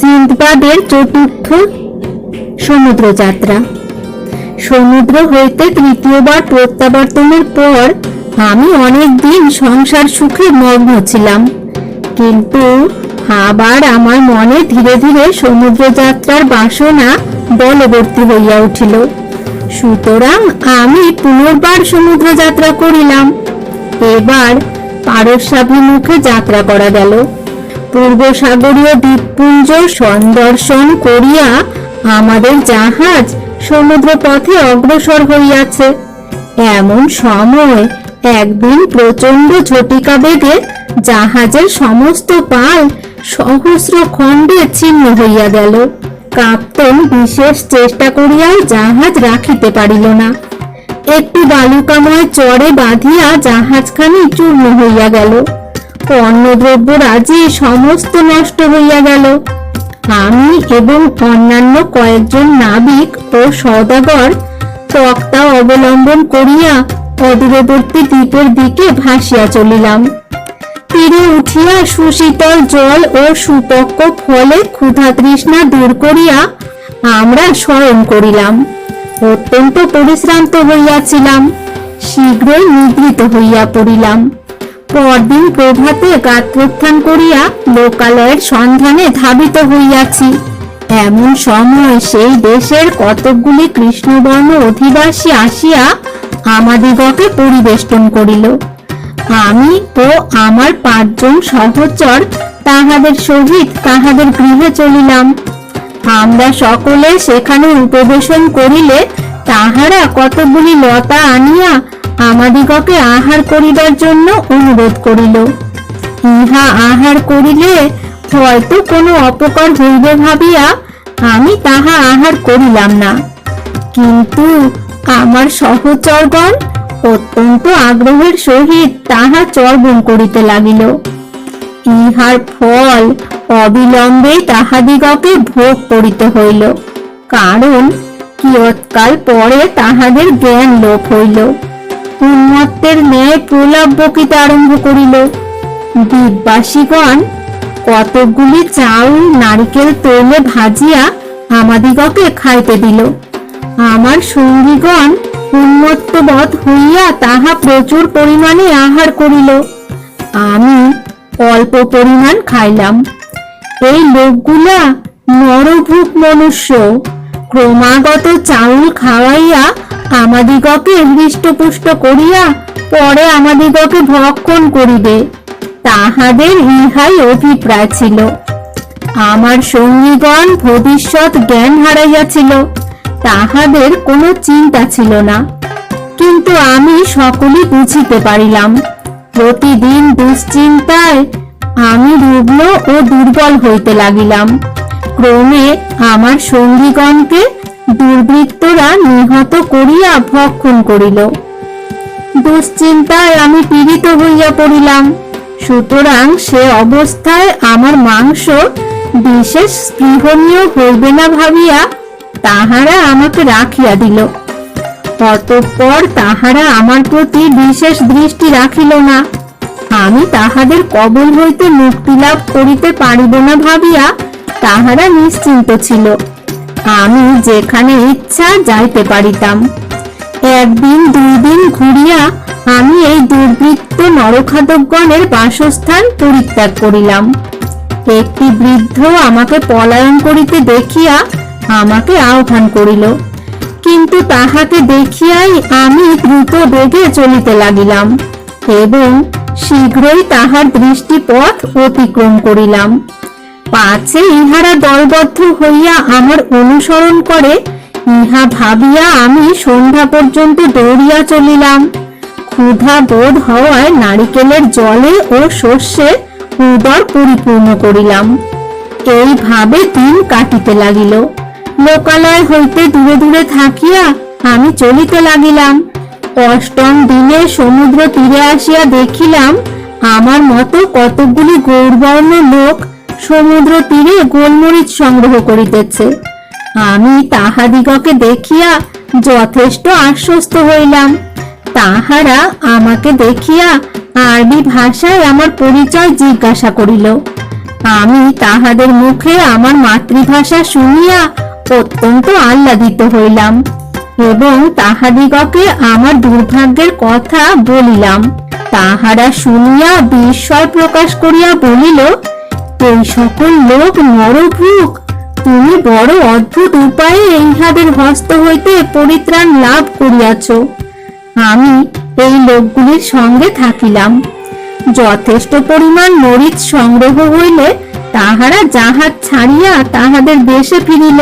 সিন্দবাদের চতুর্থ সমুদ্র যাত্রা সমুদ্র হইতে তৃতীয়বার প্রত্যাবর্তনের পর আমি অনেক দিন সংসার সুখে মগ্ন ছিলাম। কিন্তু আবার আমার মনে ধীরে ধীরে সমুদ্র যাত্রার বাসনা বলবর্তী হইয়া উঠিল। সুতরাং আমি পুনর্বার সমুদ্র যাত্রা করিলাম। এবার পারস্যাভিমুখে যাত্রা করা গেল। পূর্ব সাগরীয় দ্বীপপুঞ্জ সন্দর্শন করিয়া আমাদের জাহাজ সমুদ্র পথে অগ্রসর হইয়াছে। এমন সময় একদিন প্রচণ্ড ঝটিকা বেগে জাহাজের সমস্ত পাল সহস্র খণ্ডে ছিন্ন হইয়া গেল। কাপ্তেন বিশেষ চেষ্টা করিয়াও জাহাজ রাখিতে পারিল না। একটি বালুকাময় চরে বাঁধিয়া জাহাজখানি চূর্ণ হইয়া গেল। পণ্যদ্রব্য রাজি সমস্ত নষ্ট হইয়া গেল, আমি এবং অন্যান্য কয়েকজন নাবিক ও সওদাগর তক্তা অবলম্বন করিয়া অদূরবর্তী দ্বীপের দিকে ভাসিয়া চলিলাম। তীরে উঠিয়া সুশীতল জল ও সুপক্ক ফলে ক্ষুধা তৃষ্ণা দূর করিয়া আমরা শয়ন করিলাম। অত্যন্ত পরিশ্রান্ত হইয়াছিলাম, শীঘ্রই নিদ্রিত হইয়া পড়িলাম। পরদিন প্রভাতে গাত্রোত্থান করিয়া লোকালয়ের সন্ধানে ধাবিত হইয়াছি। এমন সময় সেই দেশের কতকগুলি কৃষ্ণবর্ণ অধিবাসী আসিয়া আমাদিগকে পরিবেষ্টন করিল। আমি ও আমার পাঁচজন সহচর তাহাদের সহিত তাহাদের গৃহে চলিলাম। আমরা সকলে সেখানে উপবেশন করিলে তাহারা কতগুলি লতা আনিয়া আমাদিগকে আহার করিবার জন্য অনুরোধ করিল। ইহা আহার করিলে হয়তো কোনো অপকার হইবে ভাবিয়া আমি তাহা আহার করিলাম না। কিন্তু আমার সহচরগণ অত্যন্ত আগ্রহের সহিত তাহা চর্বণ করিতে লাগিল। ইহার ফল অবিলম্বে তাহাদিগকে ভোগ করিতে হইল। কারণ কিয়ৎকাল পরে তাহাদের জ্ঞান লোপ হইল। উন্মত্তের ন্যায় প্রলাপ বকিতে আরম্ভ করিল। দ্বীপবাসীগণ কতকগুলি চাউল নারিকেল, তৈলে ভাজিয়া আমাদিগকে খাইতে দিল। আমার সঙ্গীগণ উন্মত্তবধ হইয়া তাহা প্রচুর পরিমাণে আহার করিল। আমি অল্প পরিমাণ খাইলাম। এই লোকগুলা নরভূক মনুষ্য। ক্রমাগত চাউল খাওয়াইয়া আমাদিগকে হৃষ্টপুষ্ট করিয়া পরে আমাদিগকে ভক্ষণ করিবে, তাহাদের ইহাই অভিপ্রায় ছিল। আমার সঙ্গীগণ ভবিষ্যৎ জ্ঞান হারাইয়াছিল, তাহাদের কোনো চিন্তা ছিল না। কিন্তু আমি সকলই বুঝিতে পারিলাম, প্রতিদিন দুশ্চিন্তায় আমি রুগ্ন ও দুর্বল হইতে লাগিলাম। ক্রমে আমার সঙ্গীগণকে দুর্বৃত্তরা নিহত করিয়া ভক্ষণ করিল। দুশ্চিন্তায় আমি পীড়িত হইয়া পড়িলাম। সুতরাং সে অবস্থায় আমার মাংস বিশেষ স্পৃহনীয় হইবে না ভাবিয়া তাহারা আমাকে রাখিয়া দিল। অতঃপর তাহারা আমার প্রতি বিশেষ দৃষ্টি রাখিল না। আমি তাহাদের কবল হইতে মুক্তি লাভ করিতে পারিব না ভাবিয়া তাহারা নিশ্চিন্ত ছিল। আমি যেখানে ইচ্ছা যাইতে পারিতাম। একদিন দুই দিন ঘুরিয়া আমি এই দুর্বৃত্ত নরখাদকগণের বাসস্থান পরিত্যাগ করিলাম। একটি বৃদ্ধ আমাকে পলায়ন করিতে দেখিয়া আমাকে আহ্বান করিল। কিন্তু তাহাকে দেখিয়াই আমি দ্রুত বেগে চলিতে লাগিলাম এবং শীঘ্রই তাহার দৃষ্টিপথ অতিক্রম করিলাম। পাছে ইহারা দলবদ্ধ হইয়া আমার অনুসরণ করে, ইহা ভাবিয়া আমি সন্ধ্যা পর্যন্ত দৌড়িয়া চলিলাম। ক্ষুধা বোধ হওয়ায় নারিকেলের জলে ও শস্যে উদর পরিপূর্ণ করিলাম। এইভাবে দিন কাটিতে লাগিল। লোকালয় হইতে দূরে দূরে থাকিয়া আমি চলিতে লাগিলাম। অষ্টম দিনে সমুদ্র তীরে আসিয়া দেখিলাম, আমার মতো কতগুলি গৌরবর্ণ লোক সমুদ্র তীরে গোলমরিচ সংগ্রহ করিতেছে। আমি তাহাদিগকে দেখিয়া যথেষ্ট আশ্বস্ত হইলাম। তাহারা আমাকে দেখিয়া আরবি ভাষায় আমার পরিচয় জিজ্ঞাসা করিল। আমি তাহাদের মুখে আমার মাতৃভাষা শুনিয়া অত্যন্ত আহ্লাদিত হইলাম এবং তাহাদিগকে আমার দুর্ভাগ্যের কথা বলিলাম। তাহারা শুনিয়া বিস্ময় প্রকাশ করিয়া বলিল এই সকল লোক নরভূক তুমি বড় অদ্ভুত উপায়ে ইহাদের হস্ত হইতে পরিত্রাণ লাভ করিয়াছ। আমি এই লোকগুলির সঙ্গে থাকিলাম। যথেষ্ট পরিমাণ মরিচ সংগ্রহ হইলে তাহারা জাহাজ ছাড়িয়া তাহাদের দেশে ফিরিল।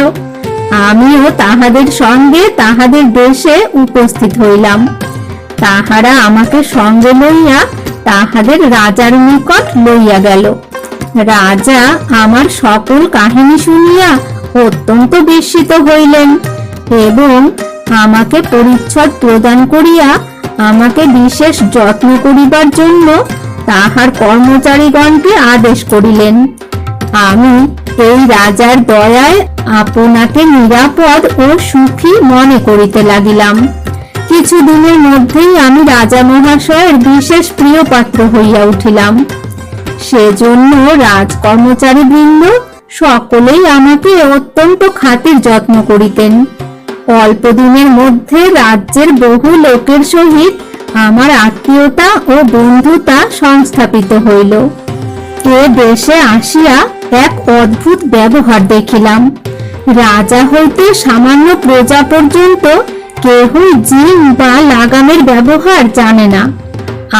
আমিও তাহাদের সঙ্গে তাহাদের দেশে উপস্থিত হইলাম। তাহারা আমাকে সঙ্গে লইয়া তাহাদের রাজার নিকট লইয়া গেল। রাজা আমার সকল কাহিনী শুনিয়া অত্যন্ত বিস্মিত হইলেন এবং আমাকে পরিচ্ছদ প্রদান করিয়া আমাকে বিশেষ যত্ন করিবার জন্য তাহার কর্মচারীগণকে আদেশ করিলেন। আমি এই রাজার দয়ায় আপনাকে নিরাপদ ও সুখী মনে করিতে লাগিলাম। কিছুদিনের মধ্যেই আমি রাজা মহাশয়ের বিশেষ প্রিয় পাত্র হইয়া উঠিলাম। সেজন্য রাজ কর্মচারী বৃন্দ সকলেই আমাকে অত্যন্ত খাতির যত্ন করিতেন। অল্প দিনের মধ্যে রাজ্যের বহু লোকের সহিত আমার আত্মীয়তা ও বন্ধুতা সংস্থাপিত হইল। এ দেশে আসিয়া এক অদ্ভুত ব্যবহার দেখিলাম। রাজা হইতে সামান্য প্রজা পর্যন্ত কেহই জিন বা লাগামের ব্যবহার জানে না।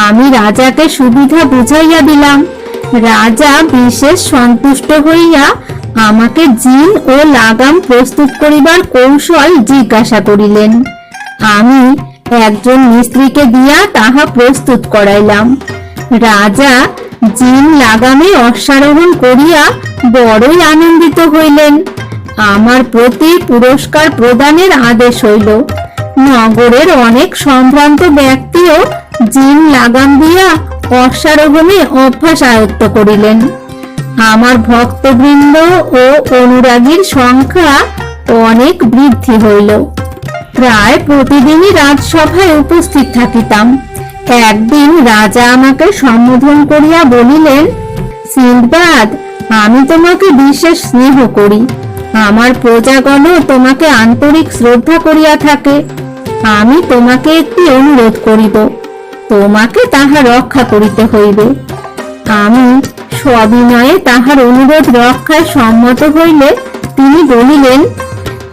আমি রাজাকে সুবিধা বুঝাইয়া দিলাম রাজা বিশেষ সন্তুষ্ট হইয়া আমাকে জিন ও লাগাম প্রস্তুত করিবার কৌশল জিজ্ঞাসা করিলেন। আমি একজন মিস্ত্রিকে দিয়া তাহা প্রস্তুত করাইলাম। রাজা জিন লাগামে অশ্বারোহণ করিয়া বড়ই আনন্দিত হইলেন। আমার প্রতি পুরস্কার প্রদানের আদেশ হইল। নগরের অনেক সম্ভ্রান্ত ব্যক্তিও জিন লাগাম দিয়া অশ্বারোহণে অভ্যাস আয়ত্ত করিলেন। আমার ভক্তবৃন্দ ও অনুরাগীর সংখ্যা অনেক বৃদ্ধি হইল। প্রায় প্রতিদিনই রাজসভায় উপস্থিত থাকিতাম। একদিন রাজা আমাকে সম্বোধন করিয়া বলিলেন, সিন্দবাদ, আমি তোমাকে বিশেষ স্নেহ করি। আমার প্রজাগণ তোমাকে আন্তরিক শ্রদ্ধা করিয়া থাকে। আমি তোমাকে একটি অনুরোধ করিব। তোমাকে তাহা রক্ষা করিতে হইবে। আমি সবিনয়ে তাহার অনুরোধ রক্ষায় সম্মত হইলে তিনি বলিলেন,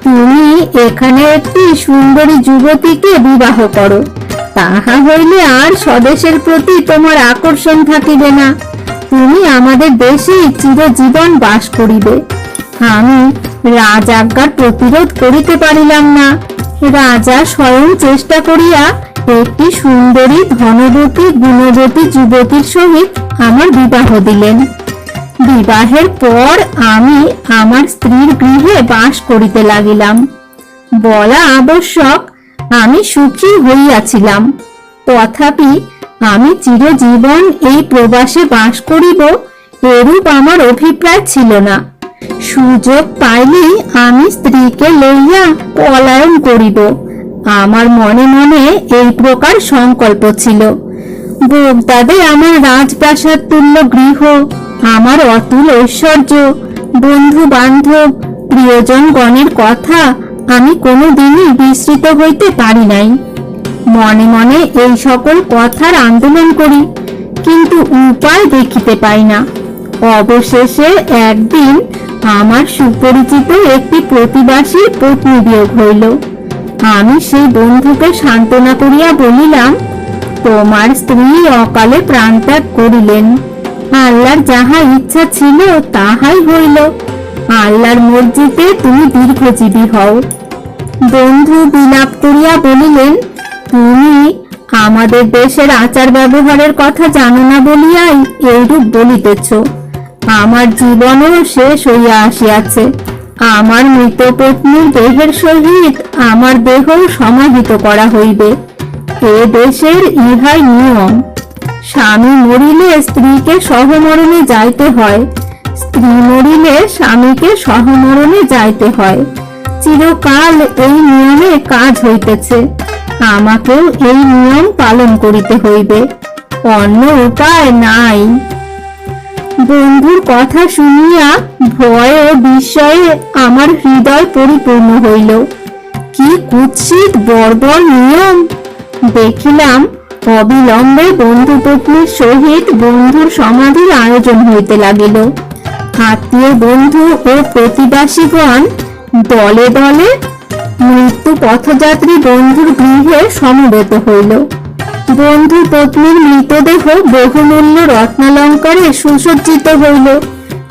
তুমি এখানে একটি সুন্দরী যুবতীকে বিবাহ করো। তাহা হইলে আর স্বদেশের প্রতি তোমার আকর্ষণ থাকিবে না। তুমি আমাদের দেশেই চিরজীবন বাস করিবে। আমি রাজাজ্ঞার প্রতিরোধ করিতে পারিলাম না। রাজা স্বয়ং চেষ্টা করিয়া একটি সুন্দরী ধনবতী গুণবতী যুবতীর সহিত আমার বিবাহ দিলেন। বিবাহের পর আমি আমার স্ত্রীর গৃহে বাস করিতে লাগিলাম। বলা আবশ্যক, আমি সুখী হইয়াছিলাম। তথাপি আমি চিরজীবন এই প্রবাসে বাস করিব এরূপ আমার অভিপ্রায় ছিল না। সুযোগ পাইলেই আমি স্ত্রীকে লইয়া পলায়ন করিব। আমার মনে মনে এই প্রকার সংকল্প ছিল। বোগদাদে আমার রাজপ্রাসাদ তুল্য গৃহ, আমার অতুল ঐশ্বর্য বন্ধু বান্ধব প্রিয়জন গণের কথা আমি কোনোদিনই বিস্মৃত হইতে পারি নাই। মনে মনে এই সকল কথার আন্দোলন করি, কিন্তু উপায় দেখিতে পাই না। অবশেষে একদিন আমার সুপরিচিত একটি প্রতিবাসীর পত্নী বিয়োগ হইল। আমি সেই বন্ধুকে সান্ত্বনা করিয়া বলিলাম, তোমার স্ত্রী অকালে প্রাণত্যাগ করিলেন। আল্লাহর যাহা ইচ্ছা ছিল তাহাই হইল। আল্লাহর মসজিদে তুমি দীর্ঘজীবী হও। বন্ধু বিলাপ করিয়া বলিলেন, তুমি আমাদের দেশের আচার ব্যবহারের কথা জানো না বলিয়াই এইরূপ বলিতেছ। আমার জীবনও শেষ হইয়া আসিয়াছে। আমার মৃত পত্নীর দেহের সহিত আমার দেহ সমাহিত করা হইবে। এ দেশের ইহাই নিয়ম। স্বামী মরিলে স্ত্রীকে সহমরণে যাইতে হয়। স্ত্রী মরিলে স্বামীকে সহমরণে যাইতে হয়। চিরকাল এই নিয়মে কাজ হইতেছে। আমাকেও এই নিয়ম পালন করিতে হইবে। অন্য উপায় নাই। বন্ধুর কথা শুনিয়া ভয় ও বিস্ময়ে আমার হৃদয় পরিপূর্ণ হইল। কি কুৎসিত বর্বর নিয়ম! দেখিলাম অবিলম্বে বন্ধু পত্নীর সহিত বন্ধুর সমাধির আয়োজন হইতে লাগিল। আত্মীয় বন্ধু ও প্রতিবাসীগণ দলে দলে মৃত্যু পথযাত্রী বন্ধুর গৃহে সমবেত হইল। বন্ধু পত্নীর মৃতদেহ বহুমূল্য রত্নালঙ্কারে সুসজ্জিত হইল।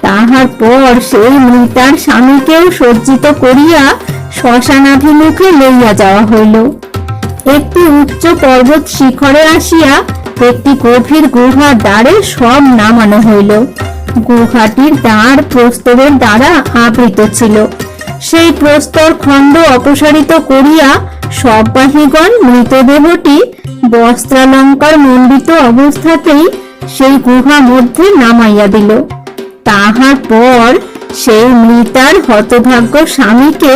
তাহার পর সেই মৃতার স্বামীকেও সজ্জিত করিয়া শ্মশানাভিমুখে লইয়া যাওয়া হইল। একটি উচ্চ পর্বত শিখরে আসিয়া একটি গভীর গুহার দ্বারে সব নামানো হইল। গুহাটির দ্বার প্রস্তরের দ্বারা আবৃত ছিল। সেই প্রস্তর খণ্ড অপসারিত করিয়া সববাহীগণ মৃতদেহটি বস্ত্রালঙ্কার মণ্ডিত অবস্থাতেই সেই গুহা মধ্যে নামাইয়া দিল। তাহার পর সেই মৃতার হতভাগ্য স্বামীকে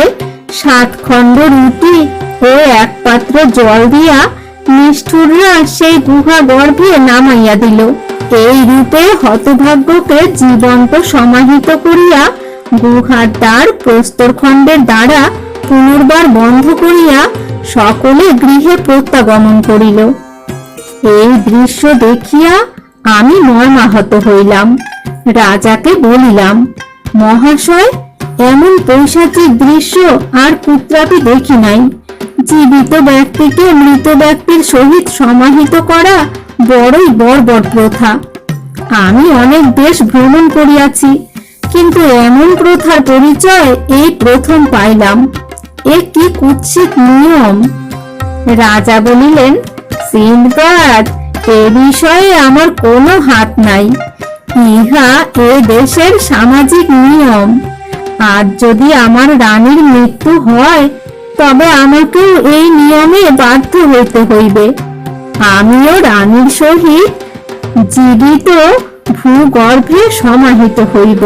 সাত খণ্ড রুটি ও এক পাত্র জল দিয়া নিষ্ঠুররা সেই গুহা গর্ভে নামাইয়া দিল। এই রূপে হতভাগ্যকে জীবন্ত সমাহিত করিয়া গুহার দ্বার প্রস্তরখণ্ডের দ্বারা পুনর্বার বন্ধ করিয়া সকলে গৃহে প্রত্যাগমন করিল। এই দৃশ্য দেখিয়া আমি মর্মাহত হইলাম। রাজাকে বলিলাম, মহাশয়, এমন পৈশাচিক দৃশ্য আর কুত্রাপি দেখি নাই। জীবিত ব্যক্তিকে মৃত ব্যক্তির সহিত সমাহিত করা বড়ই বর্বর প্রথা। আমি অনেক দেশ ভ্রমণ করিয়াছি, কিন্তু এমন প্রথার পরিচয় এই প্রথম পাইলাম। এ কি কুৎসিত নিয়ম? রাজা বলিলেন সিন্দবাদ এ বিষয়ে আমার কোনো হাত নাই। ইহা এ দেশের সামাজিক নিয়ম। আর যদি আমার রানীর মৃত্যু হয়, তবে আমাকেও এই নিয়মে বাধ্য হইতে হইবে। আমিও রানীর সহিত জীবিত ভূগর্ভে সমাহিত হইব।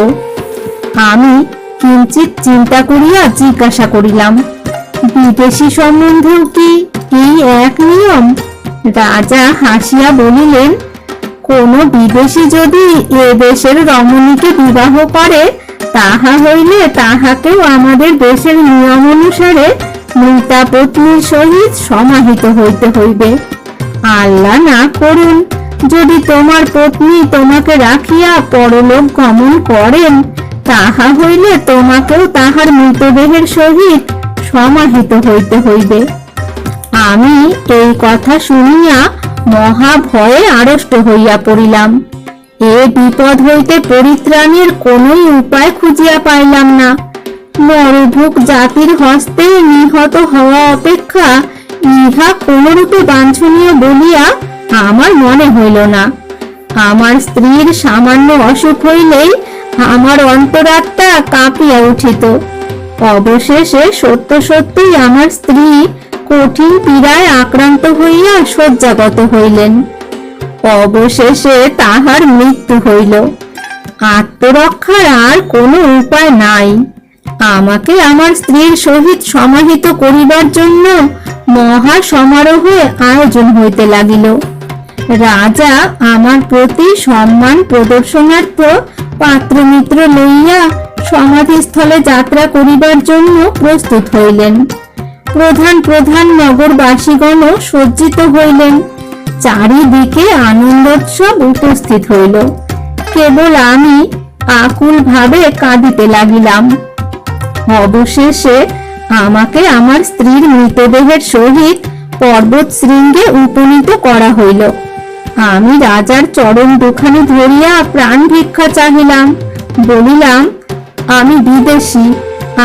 আমি কিঞ্চিত চিন্তা করিয়া জিজ্ঞাসা করিলাম বিদেশি সম্বন্ধেও কি এই এক নিয়ম? রাজা হাসিয়া বলিলেন, কোন বিদেশি যদি এ দেশের রমণীকে বিবাহ করে, তাহা হইলে তাহাকেও আমাদের দেশের নিয়ম অনুসারে মৃতা পত্নীর সহিত সমাহিত হইতে হইবে। আল্লাহ না করুন, যদি তোমার পত্নী তোমাকে রাখিয়া পরলোক গমন করেন, তাহা হইলে তোমাকেও তাহার মৃতদেহের সহিত সমাহিত হইতে হইবে। আমি এই কথা শুনিয়া মহা ভয়ে আড়ষ্ট হইয়া পড়িলাম। এ বিপদ হইতে পরিত্রাণের কোনোই উপায় খুঁজিয়া পাইলাম না। মরভুক জাতির হস্তে নিহত হওয়া অপেক্ষা ইহা কোনরূপে বাঞ্ছনীয় বলিয়া আমার মনে হইল না। আমার স্ত্রীর সামান্য অসুখ হইলেই আমার অন্তরাত্মা কাঁপিয়া উঠিত। অবশেষে সত্য সত্যই আমার স্ত্রী কঠিন পীড়ায় আক্রান্ত হইয়া শয্যাগত হইলেন। অবশেষে তাহার মৃত্যু হইল। আত্মরক্ষার আর কোনো উপায় নাই। আমাকে আমার স্ত্রীর সহিত সমাহিত করিবার জন্য মহা সমারোহে আয়োজন হইতে লাগিল। রাজা আমার প্রতি সম্মান প্রদর্শনার্থ পাত্রমিত্র লইয়া সমাধিস্থলে যাত্রা করিবার জন্য প্রস্তুত হইলেন। প্রধান প্রধান নগরবাসীগণও সজ্জিত হইলেন। চারিদিকে আনন্দোৎসব উপস্থিত হইল। কেবল আমি আকুল ভাবে কাঁদিতে লাগিলাম। অবশেষে আমাকে আমার স্ত্রীর মৃতদেহের সহিত পর্বত শৃঙ্গে উপনীত করা হইল। আমি রাজার চরণ দুখানি ধরিয়া প্রাণ ভিক্ষা চাহিলাম। বলিলাম আমি বিদেশি,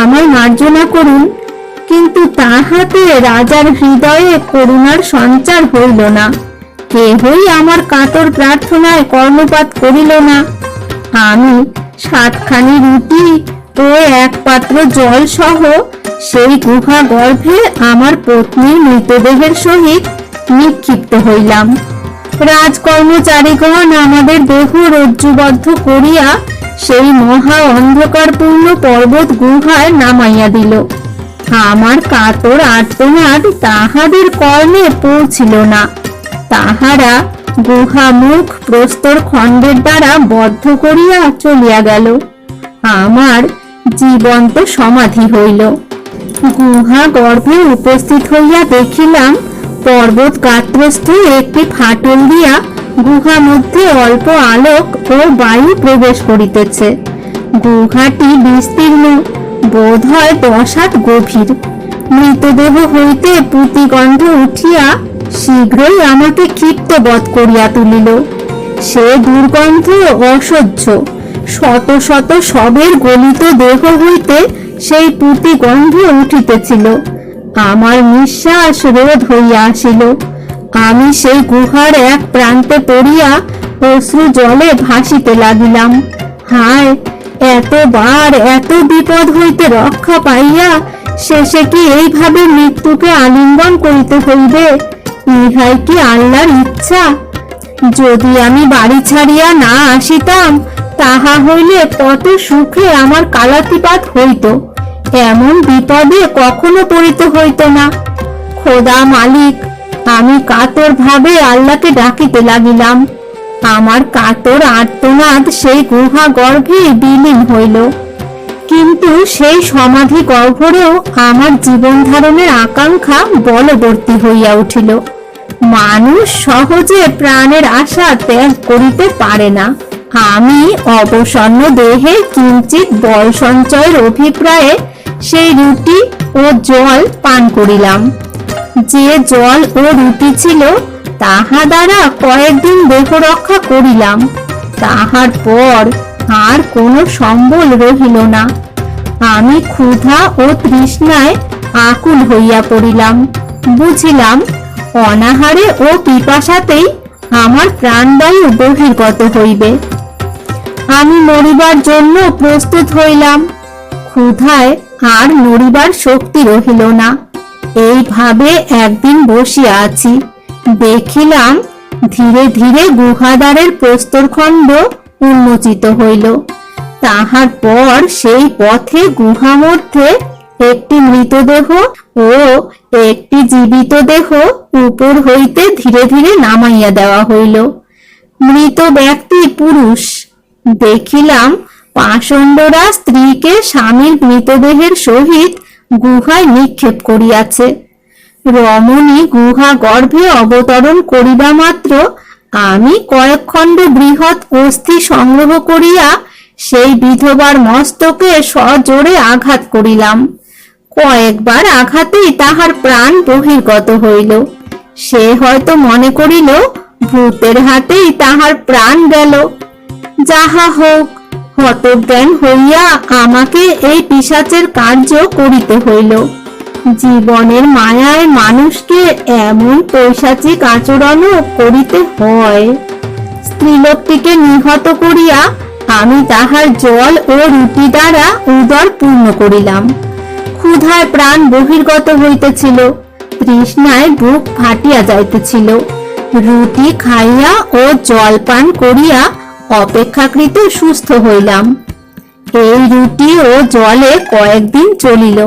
আমায় মার্জনা করুন। কিন্তু তাহাতে রাজার হৃদয়ে করুণার সঞ্চার হইল না। কেহই আমার কাতর প্রার্থনায় কর্ণপাত করিল না। আমি সাতখানি রুটি ও এক পাত্র জল সহ সেই গুহা গর্ভে আমার পত্নীর মৃতদেহের সহিত নিক্ষিপ্ত হইলাম। রাজকর্মচারীগণ আমাদের দেহ রজ্জুবদ্ধ করিয়া সেই মহা অন্ধকারপূর্ণ পর্বত গুহায় নামাইয়া দিল। আমার কাতর আর্তনাদ তাহাদের কর্ণে পৌঁছিল না। তাহারা গুহা মুখ প্রস্তর খণ্ডের দ্বারা বদ্ধ করিয়া চলিয়া গেল। আমার জীবন্ত সমাধি হইল। গুহা গর্ভে উপস্থিত হইয়া দেখিলাম পর্বত গাত্রস্থ একটি ফাটল দিয়া গুহা মধ্যে অল্প আলোক ও বায়ু প্রবেশ করিতেছে। গুহাটি বিস্তীর্ণ, বোধ হয় দশ গভীর। মৃতদেহ হইতে পুতিগন্ধ উঠিয়া শীঘ্রই আমাকে ক্ষিপ্ত বধ করিয়া তুলিল। সে দুর্গন্ধ অসহ্য। শত শত সবের গলিত দেহ হইতে সেই পুঁতি গন্ধ উঠিতেছিল। আমার নিঃশ্বাস রোধ হইয়া আসিল। আমি সেই গুহার এক প্রান্তে পড়িয়া অশ্রু জলে ভাসিতে লাগিলাম। হায়, এতবার এত বিপদ হইতে রক্ষা পাইয়া শেষে কি এইভাবে মৃত্যুকে আলিঙ্গন করিতে হইবে? ইহাই কি আল্লাহর ইচ্ছা? যদি আমি বাড়ি ছাড়িয়া না আসিতাম, তাহা হইলে কত সুখে আমার কালাতিপাত হইত। এমন বিপদে কখনো পড়িতে হইত না। খোদা মালিক আমি কাতর ভাবে আল্লাহকে ডাকিতে লাগিলাম। আমার কাতর আর্তনাদ সেই গুহা গর্ভে বিলীন হইল। কিন্তু সেই সমাধি গর্ভরেও আমার জীবন ধারণের আকাঙ্ক্ষা বলবর্তী হইয়া উঠিল। মানুষ সহজে প্রাণের আশা ত্যাগ করিতে পারে না। আমি অবসন্ন দেহে কিঞ্চিত বল সঞ্চয়ের অভিপ্রায়ে সেই রুটি ও জল পান করিলাম। যে জল ও রুটি ছিল, তাহা দ্বারা কয়েকদিন দেহ রক্ষা করিলাম। তাহার পর আর কোনো সম্বল রহিল না। আমি ক্ষুধা ও তৃষ্ণায় আকুল হইয়া পড়িলাম। বুঝিলাম, অনাহারে ও পিপাসাতেই আমার প্রাণবায়ু বহির্গত হইবে। আমি মরিবার জন্য প্রস্তুত হইলাম। ক্ষুধায় আর মরিবার শক্তি রহিল না। এইভাবে একদিন বসিয়া আছি। দেখিলাম ধীরে ধীরে গুহাদ্বারের প্রস্তরখণ্ড উন্মোচিত হইল। তাহার পর সেই পথে গুহা মধ্যে একটি মৃতদেহ ও একটি জীবিত দেহ উপর হইতে ধীরে ধীরে নামাইয়া দেওয়া হইল। মৃত ব্যক্তি পুরুষ। দেখিলাম পাষণ্ডরা স্ত্রীকে স্বামীর মৃতদেহের সহিত গুহায় নিক্ষেপ করিয়াছে। রমণী গুহা গর্ভে অবতরণ করিবা মাত্র আমি কয়েক খণ্ড বৃহৎ অস্থি সংগ্রহ করিয়া সেই বিধবার মস্তকে সজোরে আঘাত করিলাম। কয়েকবার আঘাতেই তাহার প্রাণ বহির্গত হইল। সে হয়তো মনে করিল, ভূতের হাতেই তাহার প্রাণ গেল। যাহা হোক হতজ্ঞান হইয়া আমাকে এই পিশাচের কার্য করিতে হইল। জীবনের মায়ায় মানুষকে এমন পৈশাচিক আচরণও করিতে হয়। স্ত্রীলোকটিকে নিহত করিয়া আমি তাহার জল ও রুটি দ্বারা উদর পূর্ণ করিলাম। ক্ষুধায় প্রাণ বহির্গত হইতেছিল, তৃষ্ণায় বুক ফাটিয়া যাইতেছিল। রুটি খাইয়া ও জল পান করিয়া অপেক্ষাকৃত সুস্থ হইলাম। এই রুটি ও জলে কয়েকদিন চলিল।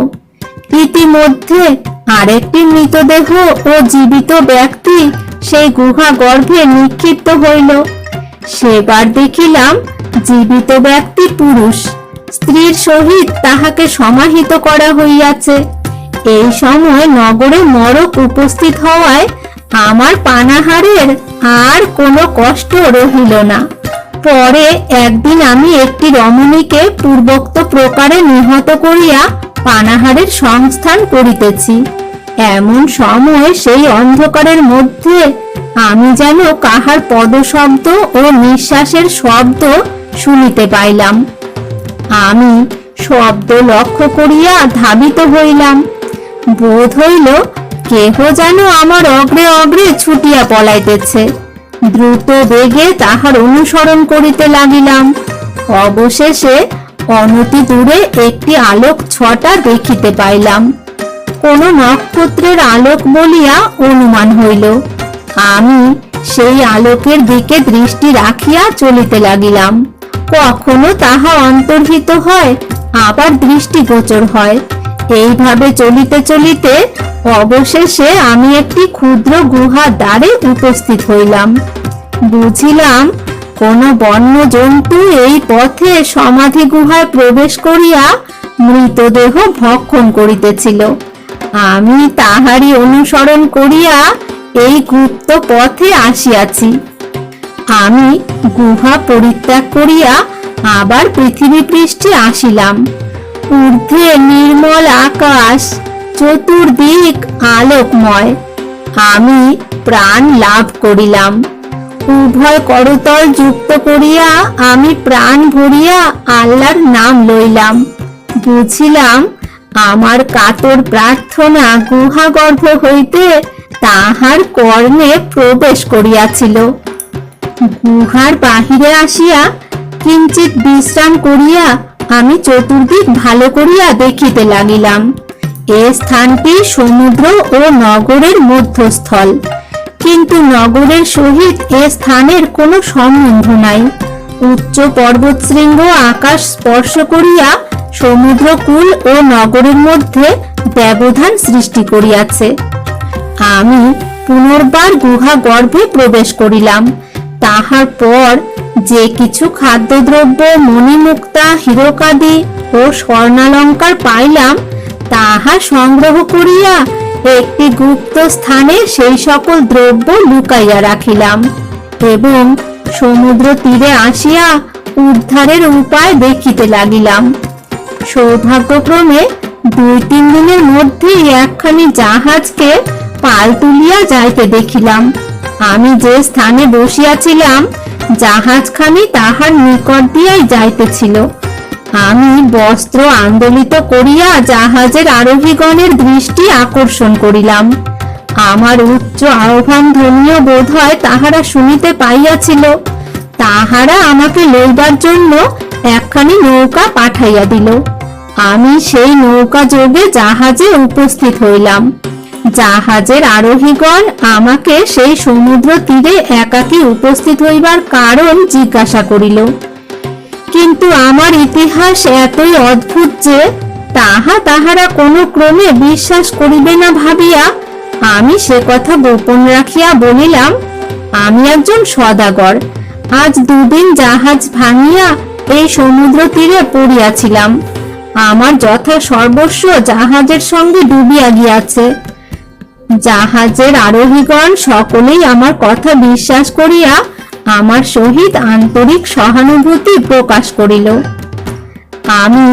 ইতিমধ্যে আরেকটি মৃতদেহ ও জীবিত ব্যক্তি সেই গুহা গর্ভে নিক্ষিপ্ত হইল। সেবার দেখিলাম জীবিত ব্যক্তি পুরুষ। স্ত্রীর সহিত তাহাকে সমাহিত করা হইয়াছে। এই সময় নগরে মরক উপস্থিত হওয়ায় আমার পানাহারের আর কোনো কষ্ট রহিল না। পরে একদিন আমি একটি রমণীকে পূর্বোক্ত প্রকারে নিহত করিয়া পানাহারের সংস্থান করিতেছি। এমন সময় সেই অন্ধকারের মধ্যে আমি যেন কাহার পদশব্দ ও নিঃশ্বাসের শব্দ শুনিতে পাইলাম। আমি শব্দ লক্ষ্য করিয়া ধাবিত হইলাম। বোধ হইল কেহ যেন আমার অগ্রে অগ্রে ছুটিয়া পলাইতেছে। দ্রুত বেগে তাহার অনুসরণ করিতে লাগিলাম। অবশেষে অনতি দূরে একটি আলোক ছটা দেখিতে পাইলাম। কোন নক্ষত্রের আলোক বলিয়া অনুমান হইল। আমি সেই আলোকের দিকে দৃষ্টি রাখিয়া চলিতে লাগিলাম। কখনো তাহা অন্তর্হিত হয়, আবার দৃষ্টিগোচর হয়। এইভাবে চলিতে চলিতে অবশেষে আমি একটি ক্ষুদ্র গুহা দ্বারে উপস্থিত হইলাম। বুঝিলাম, কোন বন্য জন্তু এই পথে সমাধি গুহায় প্রবেশ করিয়া মৃতদেহ ভক্ষণ করিতেছিল। আমি তাহারই অনুসরণ করিয়া এই গুপ্ত পথে আসিয়াছি। আমি গুহা পরিত্যাগ করিয়া আবার পৃথিবী পৃষ্ঠে আসিলাম। ঊর্ধ্বে নির্মল আকাশ, চতুর্দিক আলোকময়। আমি প্রাণ লাভ করিলাম। উভয় করতল যুক্ত করিয়া আমি প্রাণ ভরিয়া আল্লাহর নাম লইলাম। বুঝিলাম, আমার কাতর প্রার্থনা গুহাগর্ভ হইতে তাহার কর্ণে প্রবেশ করিয়াছিল। গুহার বাহিরে আসিয়া কিঞ্চিত বিশ্রাম করিয়া আমি চতুর্দিক ভালো করিয়া দেখিতে লাগিলাম। এ স্থানটি সমুদ্র ও নগরের মধ্যস্থল। কিন্তু নগরের সহিত এ স্থানের কোনো সম্বন্ধ নাই। উচ্চ পর্বতশৃঙ্গ আকাশ স্পর্শ করিয়া সমুদ্রকূল ও নগরের মধ্যে ব্যবধান সৃষ্টি করিয়াছে। আমি পুনর্বার গুহা গর্ভে প্রবেশ করিলাম। তাহার পর যে কিছু খাদ্যদ্রব্য মণিমুক্তা, হীরকাদি ও স্বর্ণালঙ্কার পাইলাম, তাহা সংগ্রহ করিয়া একটি গুপ্ত স্থানে সেই সকল দ্রব্য লুকাইয়া রাখিলাম এবং সমুদ্র তীরে আসিয়া উদ্ধারের উপায় দেখিতে লাগিলাম। সৌভাগ্যক্রমে দুই তিন দিনের মধ্যেই একখানি জাহাজকে পাল তুলিয়া যাইতে দেখিলাম। আমি যে স্থানে বসিয়াছিলাম, জাহাজখানি তাহার নিকট দিয়াই যাইতেছিল। আমি বস্ত্র আন্দোলিত করিয়া জাহাজের আরোহীগণের দৃষ্টি আকর্ষণ করিলাম। আমার উচ্চ আহ্বান ধ্বনিও বোধ হয় তাহারা শুনিতে পাইয়াছিল। তাহারা আমাকে লইবার জন্য একখানি নৌকা পাঠাইয়া দিল। আমি সেই নৌকা যোগে জাহাজে উপস্থিত হইলাম। জাহাজের আরোহীগণ আমাকে সেই সমুদ্র তীরে একাকী উপস্থিত হইবার কারণ জিজ্ঞাসা করিল। কিন্তু আমার ইতিহাস এতই অদ্ভুত যে তাহা তাহারা কোনো ক্রমে বিশ্বাস করিবে না ভাবিয়া আমি সে কথা গোপন রাখিয়া বলিলাম, আমি একজন সদাগর। আজ দুদিন জাহাজ ভাঙিয়া এই সমুদ্র তীরে পড়িয়াছিলাম। আমার যথা সর্বস্ব জাহাজের সঙ্গে ডুবিয়া গিয়াছে। জাহাজের আরোহীগণ সকলেই আমার কথা বিশ্বাস করিয়া আমার সহিত আন্তরিক সহানুভূতি প্রকাশ করিল। আমি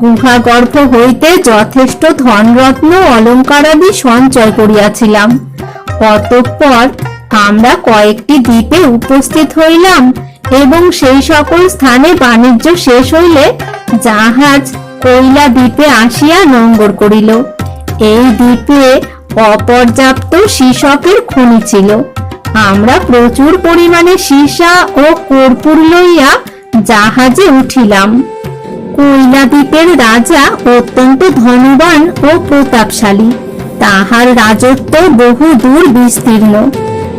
গুহা গর্ভ হইতে যথেষ্ট ধনরত্ন অলঙ্কারাদি সঞ্চয় করিয়াছিলাম। অতঃপর আমরা কয়েকটি দ্বীপে উপস্থিত হইলাম এবং সেই সকল স্থানে বাণিজ্য শেষ হইলে জাহাজ কৈলা দ্বীপে আসিয়া নঙ্গর করিল। এই দ্বীপে অপর্যাপ্ত সীসকের খনি ছিল। আমরা প্রচুর পরিমাণে সীসা ও কর্পূর লইয়া জাহাজে উঠিলাম। কৈলা দ্বীপের রাজা অত্যন্ত ধনবান ও প্রতাপশালী। তাহার রাজত্ব বহু দূর বিস্তীর্ণ।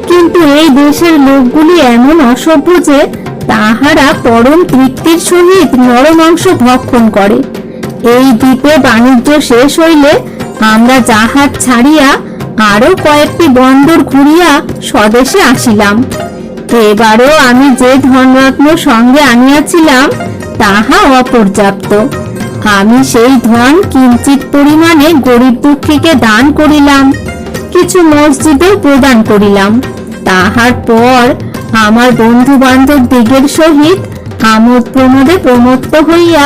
কিন্তু এই দেশের লোকগুলি এমন অসভ্য যে, তাহারা পরম তৃপ্তির সহিত নরমাংস ভক্ষণ করে। এই দ্বীপে বাণিজ্য শেষ হইলে আমরা জাহাজ ছাড়িয়া আরও কয়েকটি বন্দর ঘুরিয়া স্বদেশে আসিলাম। এবারও আমি যে ধনরত্ন সঙ্গে আনিয়াছিলাম, তাহা অপর্যাপ্ত। আমি সেই ধন কিঞ্চিত পরিমাণে গরিব দুঃখীকে দান করিলাম, কিছু মসজিদেও প্রদান করিলাম। তাহার পর আমার বন্ধু বান্ধব দিগের সহিত আমোদ প্রমোদে প্রমত্ত হইয়া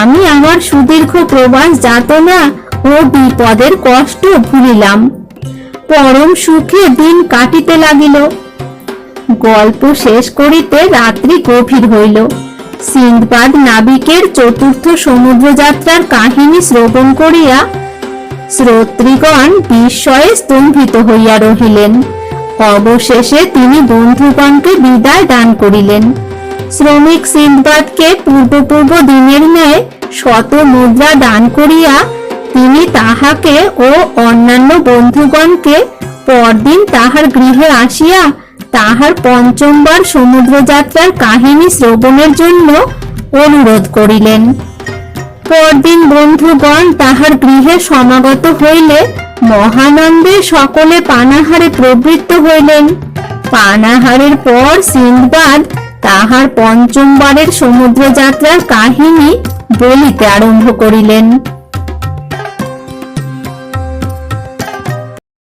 আমি আমার সুদীর্ঘ প্রবাস যাতনা ও বিপদের কষ্ট ভুলিলাম। পরম সুখে দিন কাটিতে লাগিল। গল্প শেষ করিতে রাত্রি গভীর হইল। সিন্দবাদ নাবিকের চতুর্থ সমুদ্রযাত্রার কাহিনী শ্রবণ করিয়া শ্রোতৃগণ বিস্ময়ে স্তম্ভিত হইয়া রহিলেন। অবশেষে তিনি বন্ধুগণকে বিদায় দান করিলেন। শ্রমিক সিন্দবাদকে পূর্ব পূর্ব দিনের ন্যায় শত মুদ্রা দান করিয়া তিনি তাহাকে ও অন্যান্য বন্ধুগণকে পরদিন তাহার গৃহে আসিয়া তাহার পঞ্চমবার সমুদ্রযাত্রার কাহিনী শ্রবণের জন্য অনুরোধ করিলেন। পরদিন বন্ধুগণ তাহার গৃহে সমাগত হইলে মহানন্দে সকলে পানাহারে প্রবৃত্ত হইলেন। পানাহারের পর সিন্দবাদ তাহার পঞ্চমবারের সমুদ্র যাত্রার কাহিনী বলিতে আরম্ভ করিলেন।